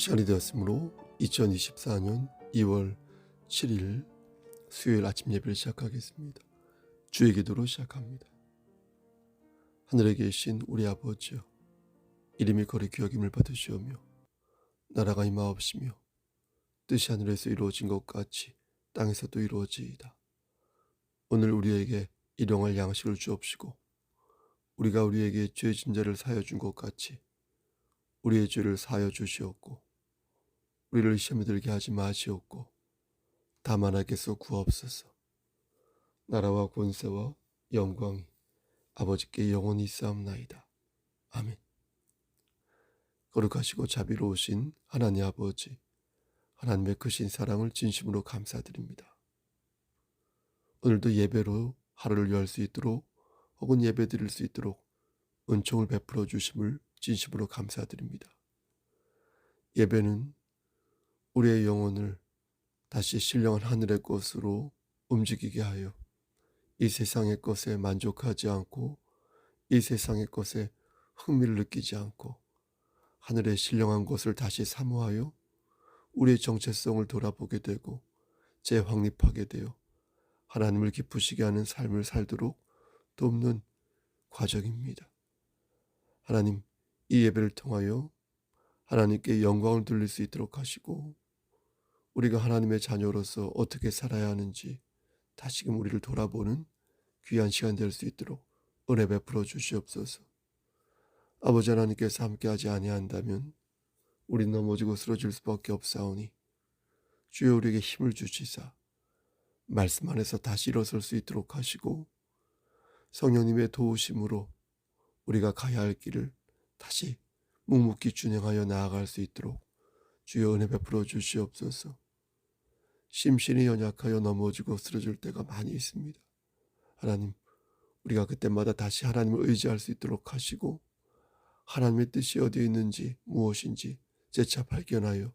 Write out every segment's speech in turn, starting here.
시간이 되었으므로 2024년 2월 7일 수요일 아침 예배를 시작하겠습니다. 주의 기도로 시작합니다. 하늘에 계신 우리 아버지여 이름이 거리 귀여김을 받으시오며 나라가 임하옵시며 뜻이 하늘에서 이루어진 것 같이 땅에서도 이루어지이다. 오늘 우리에게 일용할 양식을 주옵시고 우리가 우리에게 죄 진자를 사여 준 것 같이 우리의 죄를 사여 주시옵고 우리를 시험에 들게 하지 마시옵고 다만 하게서 구하옵소서. 나라와 권세와 영광이 아버지께 영원히 있사옵나이다. 아멘. 거룩하시고 자비로우신 하나님 아버지 하나님의 크신 사랑을 진심으로 감사드립니다. 오늘도 예배로 하루를 열 수 있도록 혹은 예배 드릴 수 있도록 은총을 베풀어 주심을 진심으로 감사드립니다. 예배는 우리의 영혼을 다시 신령한 하늘의 것으로 움직이게 하여 이 세상의 것에 만족하지 않고 이 세상의 것에 흥미를 느끼지 않고 하늘의 신령한 것을 다시 사모하여 우리의 정체성을 돌아보게 되고 재확립하게 되어 하나님을 기쁘시게 하는 삶을 살도록 돕는 과정입니다. 하나님, 이 예배를 통하여 하나님께 영광을 돌릴 수 있도록 하시고 우리가 하나님의 자녀로서 어떻게 살아야 하는지 다시금 우리를 돌아보는 귀한 시간 될 수 있도록 은혜 베풀어 주시옵소서. 아버지 하나님께서 함께하지 아니한다면 우리 넘어지고 쓰러질 수밖에 없사오니 주여 우리에게 힘을 주시사 말씀 안에서 다시 일어설 수 있도록 하시고 성령님의 도우심으로 우리가 가야 할 길을 다시 묵묵히 준행하여 나아갈 수 있도록 주여 은혜 베풀어 주시옵소서. 심신이 연약하여 넘어지고 쓰러질 때가 많이 있습니다. 하나님, 우리가 그때마다 다시 하나님을 의지할 수 있도록 하시고 하나님의 뜻이 어디에 있는지 무엇인지 재차 발견하여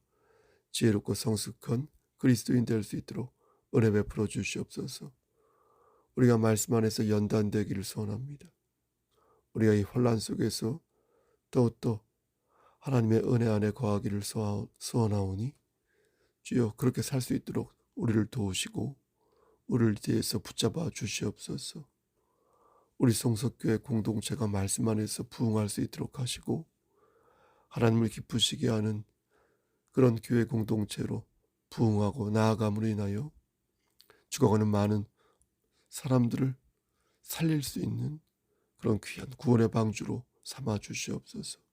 지혜롭고 성숙한 그리스도인 될 수 있도록 은혜 베풀어 주시옵소서. 우리가 말씀 안에서 연단되기를 소원합니다. 우리가 이 혼란 속에서 더욱더 하나님의 은혜 안에 거하기를 소원하오니 주여 그렇게 살 수 있도록 우리를 도우시고 우리를 뒤에서 붙잡아 주시옵소서. 우리 성석교회 공동체가 말씀 안에서 부흥할 수 있도록 하시고 하나님을 기쁘시게 하는 그런 교회 공동체로 부흥하고 나아감으로 인하여 죽어가는 많은 사람들을 살릴 수 있는 그런 귀한 구원의 방주로 삼아 주시옵소서.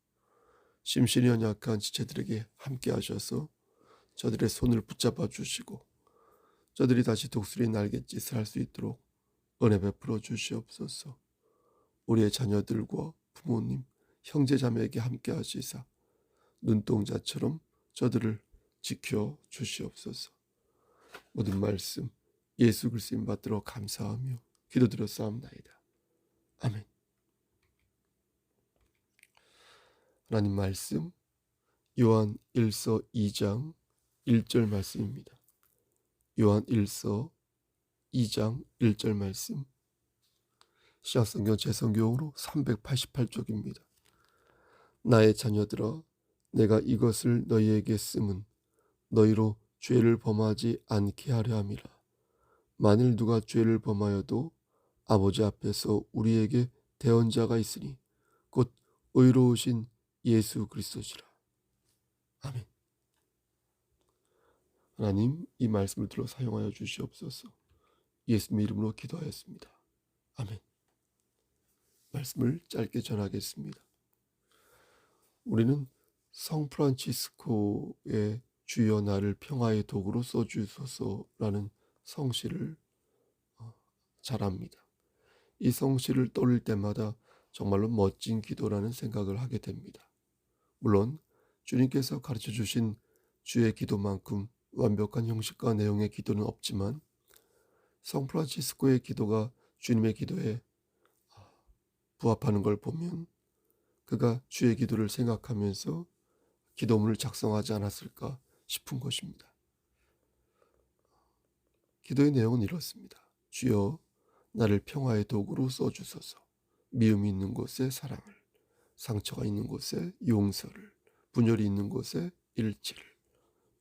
심신이 연약한 지체들에게 함께 하셔서 저들의 손을 붙잡아 주시고 저들이 다시 독수리 날갯짓을 할 수 있도록 은혜 베풀어 주시옵소서. 우리의 자녀들과 부모님, 형제 자매에게 함께 하시사 눈동자처럼 저들을 지켜 주시옵소서. 모든 말씀 예수 그리스도인 받들어 감사하며 기도드렸사옵나이다. 아멘. 하나님 말씀 요한 1서 2장 1절 말씀입니다. 요한 1서 2장 1절 말씀 시학성경 재성경으로 388쪽입니다. 나의 자녀들아 내가 이것을 너희에게 쓰면 너희로 죄를 범하지 않게 하려 함이라. 만일 누가 죄를 범하여도 아버지 앞에서 우리에게 대언자가 있으니 곧 의로우신 예수 그리스도시라. 아멘. 하나님 이 말씀을 들어 사용하여 주시옵소서. 예수님 이름으로 기도하였습니다. 아멘. 말씀을 짧게 전하겠습니다. 우리는 성 프란치스코의 주여 나를 평화의 도구로 써주소서라는 성시를 어, 잘합니다. 이 성시를 떠올릴 때마다 정말로 멋진 기도라는 생각을 하게 됩니다. 물론 주님께서 가르쳐 주신 주의 기도만큼 완벽한 형식과 내용의 기도는 없지만 성 프란치스코의 기도가 주님의 기도에 부합하는 걸 보면 그가 주의 기도를 생각하면서 기도문을 작성하지 않았을까 싶은 것입니다. 기도의 내용은 이렇습니다. 주여 나를 평화의 도구로 써주소서. 미움이 있는 곳에 사랑을, 상처가 있는 곳에 용서를, 분열이 있는 곳에 일치를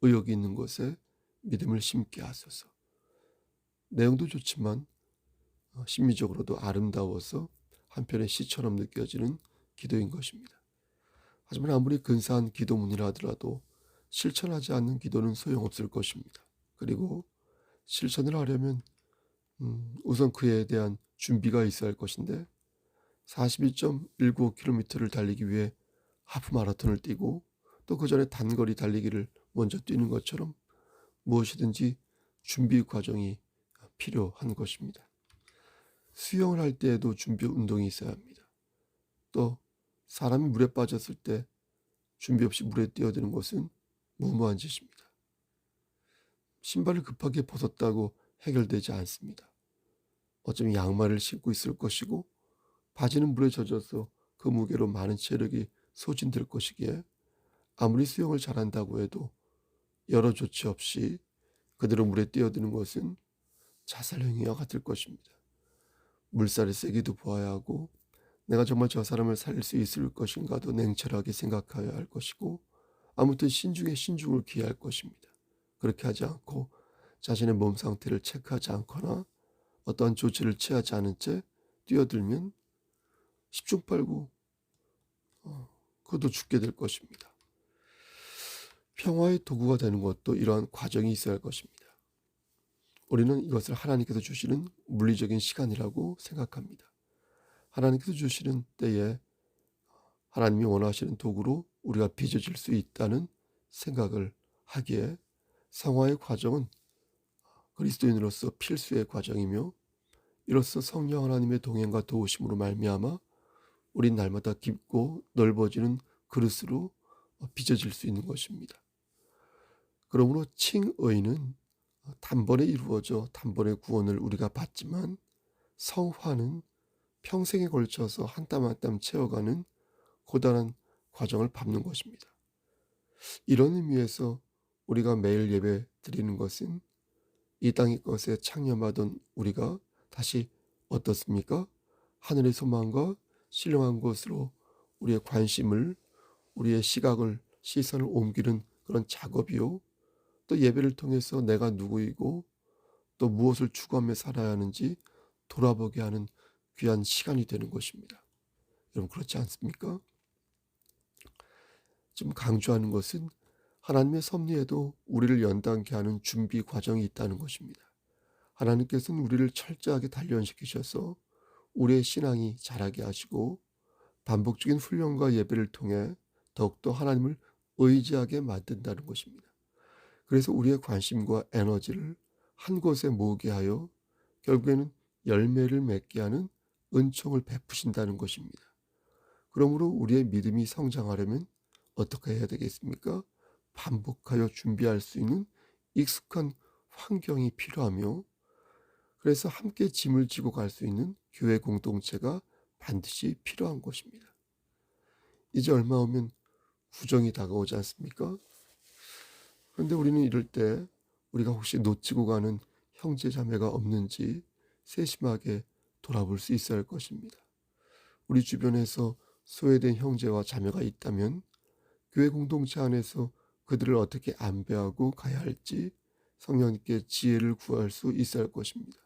의욕이 있는 곳에 믿음을 심게 하소서. 내용도 좋지만 어, 심리적으로도 아름다워서 한편의 시처럼 느껴지는 기도인 것입니다. 하지만 아무리 근사한 기도문이라 하더라도 실천하지 않는 기도는 소용없을 것입니다. 그리고 실천을 하려면 음, 우선 그에 대한 준비가 있어야 할 것인데 42.195km를 달리기 위해 하프 마라톤을 뛰고 또 그 전에 단거리 달리기를 먼저 뛰는 것처럼 무엇이든지 준비 과정이 필요한 것입니다. 수영을 할 때에도 준비 운동이 있어야 합니다. 또 사람이 물에 빠졌을 때 준비 없이 물에 뛰어드는 것은 무모한 짓입니다. 신발을 급하게 벗었다고 해결되지 않습니다. 어쩌면 양말을 신고 있을 것이고 바지는 물에 젖어서 그 무게로 많은 체력이 소진될 것이기에 아무리 수영을 잘한다고 해도 여러 조치 없이 그대로 물에 뛰어드는 것은 자살 행위와 같을 것입니다. 물살이 세기도 보아야 하고 내가 정말 저 사람을 살릴 수 있을 것인가도 냉철하게 생각해야 할 것이고 아무튼 신중에 신중을 기할 것입니다. 그렇게 하지 않고 자신의 몸 상태를 체크하지 않거나 어떠한 조치를 취하지 않은 채 뛰어들면 십중팔구 어, 그도 죽게 될 것입니다. 평화의 도구가 되는 것도 이러한 과정이 있어야 할 것입니다. 우리는 이것을 하나님께서 주시는 물리적인 시간이라고 생각합니다. 하나님께서 주시는 때에 하나님이 원하시는 도구로 우리가 빚어질 수 있다는 생각을 하기에 성화의 과정은 그리스도인으로서 필수의 과정이며 이로써 성령 하나님의 동행과 도우심으로 말미암아 우린 날마다 깊고 넓어지는 그릇으로 빚어질 수 있는 것입니다. 그러므로 칭의는 단번에 이루어져 단번에 구원을 우리가 받지만 성화는 평생에 걸쳐서 한 땀 한 땀 채워가는 고단한 과정을 밟는 것입니다. 이런 의미에서 우리가 매일 예배 드리는 것은 이 땅의 것에 창념하던 우리가 다시 어떻습니까? 하늘의 소망과 신령한 것으로 우리의 관심을 우리의 시각을 시선을 옮기는 그런 작업이요. 또 예배를 통해서 내가 누구이고 또 무엇을 추구하며 살아야 하는지 돌아보게 하는 귀한 시간이 되는 것입니다. 여러분 그렇지 않습니까? 지금 강조하는 것은 하나님의 섭리에도 우리를 연단케 하는 준비 과정이 있다는 것입니다. 하나님께서는 우리를 철저하게 단련시키셔서 우리의 신앙이 자라게 하시고 반복적인 훈련과 예배를 통해 더욱더 하나님을 의지하게 만든다는 것입니다. 그래서 우리의 관심과 에너지를 한 곳에 모으게 하여 결국에는 열매를 맺게 하는 은총을 베푸신다는 것입니다. 그러므로 우리의 믿음이 성장하려면 어떻게 해야 되겠습니까? 반복하여 준비할 수 있는 익숙한 환경이 필요하며 그래서 함께 짐을 지고 갈 수 있는 교회 공동체가 반드시 필요한 것입니다. 이제 얼마 오면 구정이 다가오지 않습니까? 그런데 우리는 이럴 때 우리가 혹시 놓치고 가는 형제 자매가 없는지 세심하게 돌아볼 수 있어야 할 것입니다. 우리 주변에서 소외된 형제와 자매가 있다면 교회 공동체 안에서 그들을 어떻게 안배하고 가야 할지 성령님께 지혜를 구할 수 있어야 할 것입니다.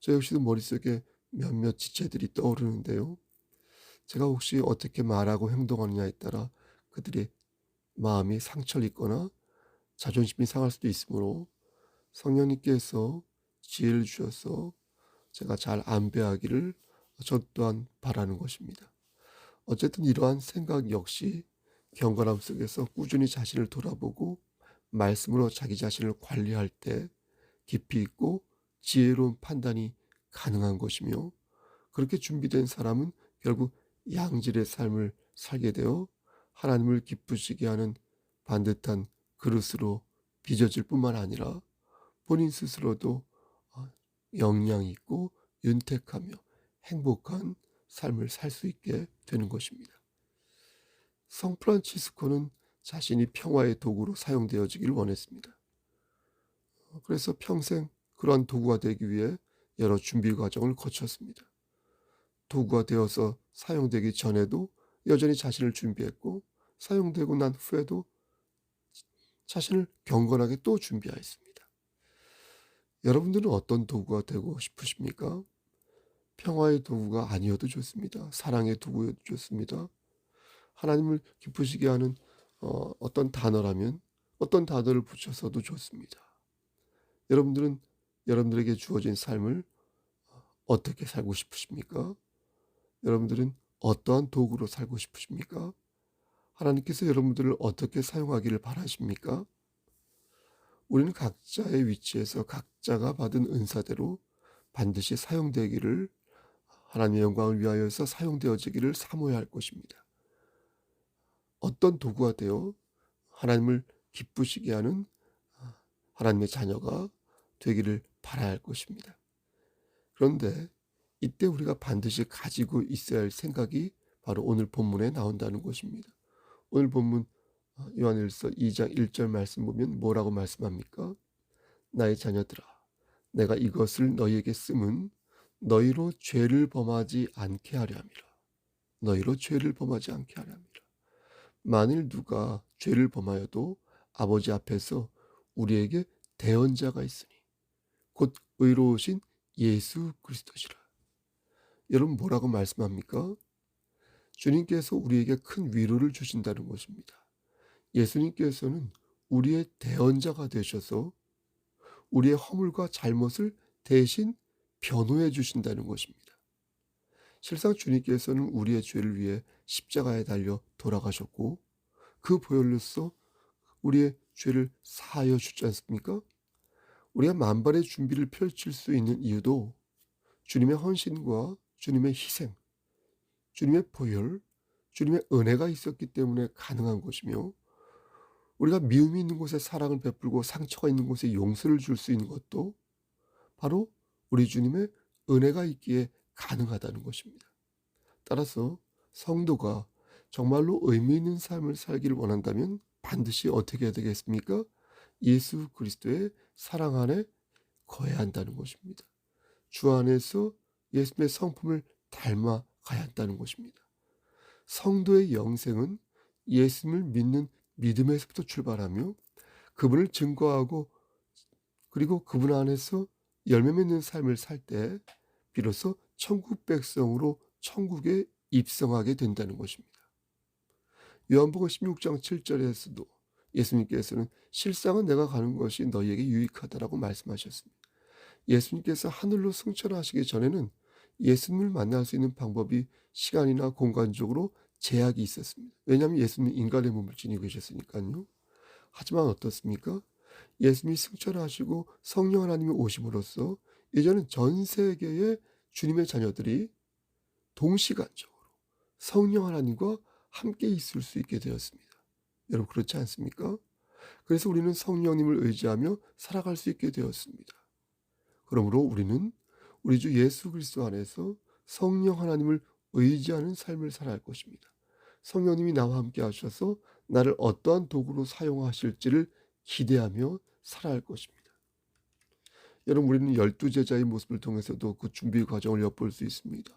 저 역시도 머릿속에 몇몇 지체들이 떠오르는데요. 제가 혹시 어떻게 말하고 행동하느냐에 따라 그들의 마음이 상처를 입거나 자존심이 상할 수도 있으므로 성령님께서 지혜를 주셔서 제가 잘 안배하기를 저 또한 바라는 것입니다. 어쨌든 이러한 생각 역시 경건함 속에서 꾸준히 자신을 돌아보고 말씀으로 자기 자신을 관리할 때 깊이 있고 지혜로운 판단이 가능한 것이며 그렇게 준비된 사람은 결국 양질의 삶을 살게 되어 하나님을 기쁘시게 하는 반듯한 그릇으로 빚어질 뿐만 아니라 본인 스스로도 어, 영향 있고 윤택하며 행복한 삶을 살 수 있게 되는 것입니다. 성 프란치스코는 자신이 평화의 도구로 사용되어지기를 원했습니다. 그래서 평생 그러한 도구가 되기 위해 여러 준비 과정을 거쳤습니다. 도구가 되어서 사용되기 전에도 여전히 자신을 준비했고 사용되고 난 후에도 자신을 경건하게 또 준비하였습니다. 여러분들은 어떤 도구가 되고 싶으십니까? 평화의 도구가 아니어도 좋습니다. 사랑의 도구여도 좋습니다. 하나님을 기쁘시게 하는 어, 어떤 단어라면 어떤 단어를 붙여서도 좋습니다. 여러분들은 여러분들에게 주어진 삶을 어떻게 살고 싶으십니까? 여러분들은 어떠한 도구로 살고 싶으십니까? 하나님께서 여러분들을 어떻게 사용하기를 바라십니까? 우리는 각자의 위치에서 각자가 받은 은사대로 반드시 사용되기를 하나님의 영광을 위하여서 사용되어지기를 사모해야 할 것입니다. 어떤 도구가 되어 하나님을 기쁘시게 하는 하나님의 자녀가 되기를 바라야 할 것입니다. 그런데 이때 우리가 반드시 가지고 있어야 할 생각이 바로 오늘 본문에 나온다는 것입니다. 오늘 본문 어, 요한일서 2장 1절 말씀 보면 뭐라고 말씀합니까? 나의 자녀들아 내가 이것을 너희에게 쓰면 너희로 죄를 범하지 않게 하려 함이라. 너희로 죄를 범하지 않게 하려 함이라. 만일 누가 죄를 범하여도 아버지 앞에서 우리에게 대언자가 있으니 곧 의로우신 예수 그리스도시라. 여러분 뭐라고 말씀합니까? 주님께서 우리에게 큰 위로를 주신다는 것입니다. 예수님께서는 우리의 대언자가 되셔서 우리의 허물과 잘못을 대신 변호해 주신다는 것입니다. 실상 주님께서는 우리의 죄를 위해 십자가에 달려 돌아가셨고 그 보혈로서 우리의 죄를 사하여 주지 않습니까? 우리가 만반의 준비를 펼칠 수 있는 이유도 주님의 헌신과 주님의 희생, 주님의 보혈, 주님의 은혜가 있었기 때문에 가능한 것이며 우리가 미움이 있는 곳에 사랑을 베풀고 상처가 있는 곳에 용서를 줄 수 있는 것도 바로 우리 주님의 은혜가 있기에 가능하다는 것입니다. 따라서 성도가 정말로 의미 있는 삶을 살기를 원한다면 반드시 어떻게 해야 되겠습니까? 예수 그리스도의 사랑 안에 거해야 한다는 것입니다. 주 안에서 예수님의 성품을 닮아 가야 한다는 것입니다. 성도의 영생은 예수님을 믿는 믿음에서부터 출발하며 그분을 증거하고 그리고 그분 안에서 열매 맺는 삶을 살 때 비로소 천국 백성으로 천국에 입성하게 된다는 것입니다. 요한복음 16장 7절에서도 예수님께서는 실상은 내가 가는 것이 너희에게 유익하다라고 말씀하셨습니다. 예수님께서 하늘로 승천하시기 전에는 예수님을 만날 수 있는 방법이 시간이나 공간적으로 제약이 있었습니다. 왜냐하면 예수님이 인간의 몸을 지니고 계셨으니까요. 하지만 어떻습니까? 예수님이 승천하시고 성령 하나님이 오심으로써 이제는 전 세계의 주님의 자녀들이 동시간적으로 성령 하나님과 함께 있을 수 있게 되었습니다. 여러분 그렇지 않습니까? 그래서 우리는 성령님을 의지하며 살아갈 수 있게 되었습니다. 그러므로 우리는 우리 주 예수 그리스도 안에서 성령 하나님을 의지하는 삶을 살아갈 것입니다. 성령님이 나와 함께 하셔서 나를 어떠한 도구로 사용하실지를 기대하며 살아갈 것입니다. 여러분 우리는 열두 제자의 모습을 통해서도 그 준비 과정을 엿볼 수 있습니다.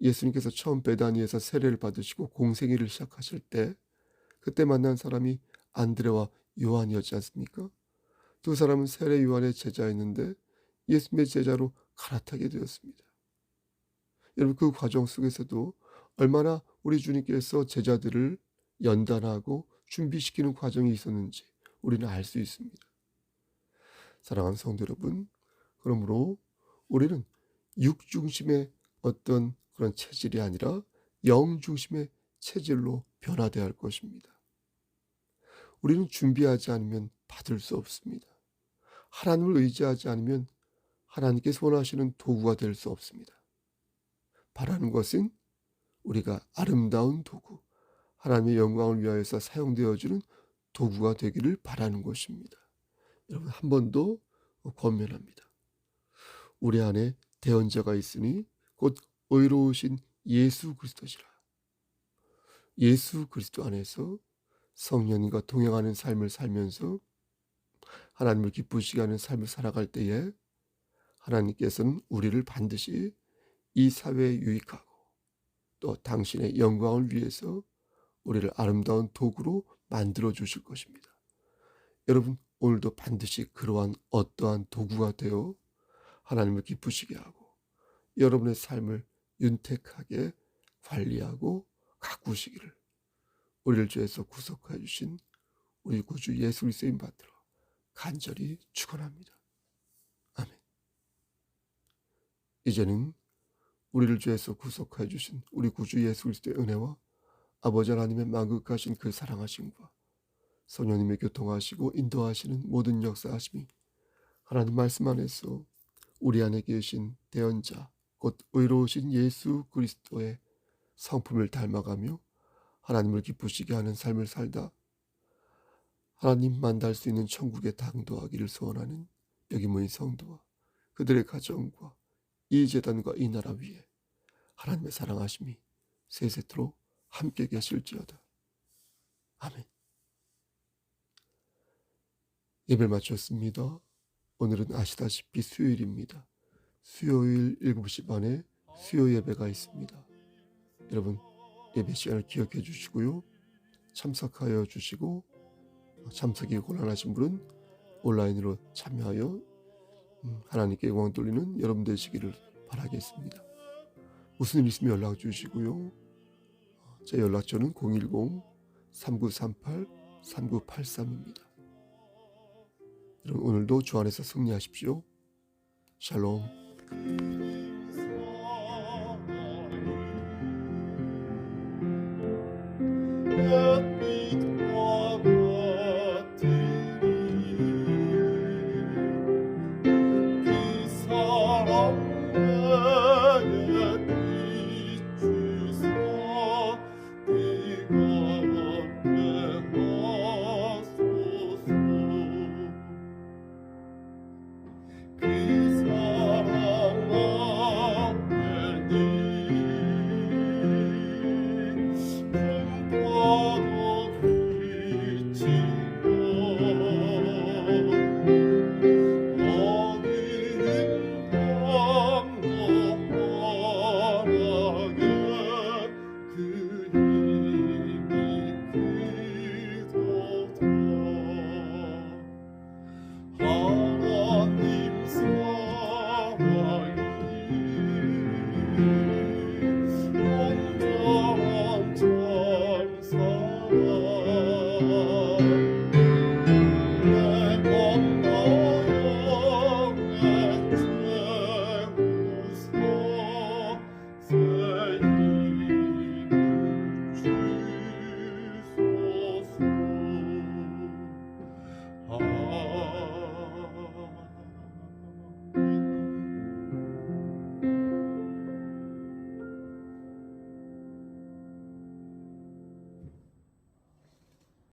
예수님께서 처음 베다니에서 세례를 받으시고 공생애를 시작하실 때 그때 만난 사람이 안드레와 요한이었지 않습니까? 두 사람은 세례 요한의 제자였는데 예수님의 제자로 갈아타게 되었습니다. 여러분 그 과정 속에서도 얼마나 우리 주님께서 제자들을 연단하고 준비시키는 과정이 있었는지 우리는 알 수 있습니다. 사랑하는 성도 여러분, 그러므로 우리는 육 중심의 어떤 그런 체질이 아니라 영 중심의 체질로 변화되어야 할 것입니다. 우리는 준비하지 않으면 받을 수 없습니다. 하나님을 의지하지 않으면 하나님께서 원하시는 도구가 될 수 없습니다. 바라는 것은 우리가 아름다운 도구, 하나님의 영광을 위하여서 사용되어지는 도구가 되기를 바라는 것입니다. 여러분 한 번 더 권면합니다. 우리 안에 대언자가 있으니 곧 의로우신 예수 그리스도시라. 예수 그리스도 안에서 성령님과 동행하는 삶을 살면서 하나님을 기쁘시게 하는 삶을 살아갈 때에 하나님께서는 우리를 반드시 이 사회에 유익하고 또 당신의 영광을 위해서 우리를 아름다운 도구로 만들어 주실 것입니다. 여러분 오늘도 반드시 그러한 어떠한 도구가 되어 하나님을 기쁘시게 하고 여러분의 삶을 윤택하게 관리하고 가꾸시기를 우리를 죄에서 구속하여 주신 우리 구주 예수 그리스도인 받들어 간절히 축원합니다. 아멘. 이제는 우리를 죄에서 구속하여 주신 우리 구주 예수 그리스도의 은혜와 아버지 하나님의 만극하신 그 사랑하심과 성령님의 교통하시고 인도하시는 모든 역사하심이 하나님 말씀 안에서 우리 안에 계신 대언자 곧 의로우신 예수 그리스도의 성품을 닮아가며 하나님을 기쁘시게 하는 삶을 살다 하나님만 달 수 있는 천국에 당도하기를 소원하는 여기 모인 성도와 그들의 가정과 이 재단과 이 나라 위에 하나님의 사랑하심이 세세토록 함께 계실지어다. 아멘. 예배를 마쳤습니다. 오늘은 아시다시피 수요일입니다. 수요일 7시 반에 수요 예배가 있습니다. 여러분 예배 시간을 기억해 주시고요. 참석하여 주시고 참석이 곤란하신 분은 온라인으로 참여하여 음, 하나님께 영광 돌리는 여러분 되시기를 바라겠습니다. 무슨 일 있으면 연락 주시고요. 제 연락처는 010-3938-3983입니다. 여러분 오늘도 주 안에서 승리하십시오. 샬롬.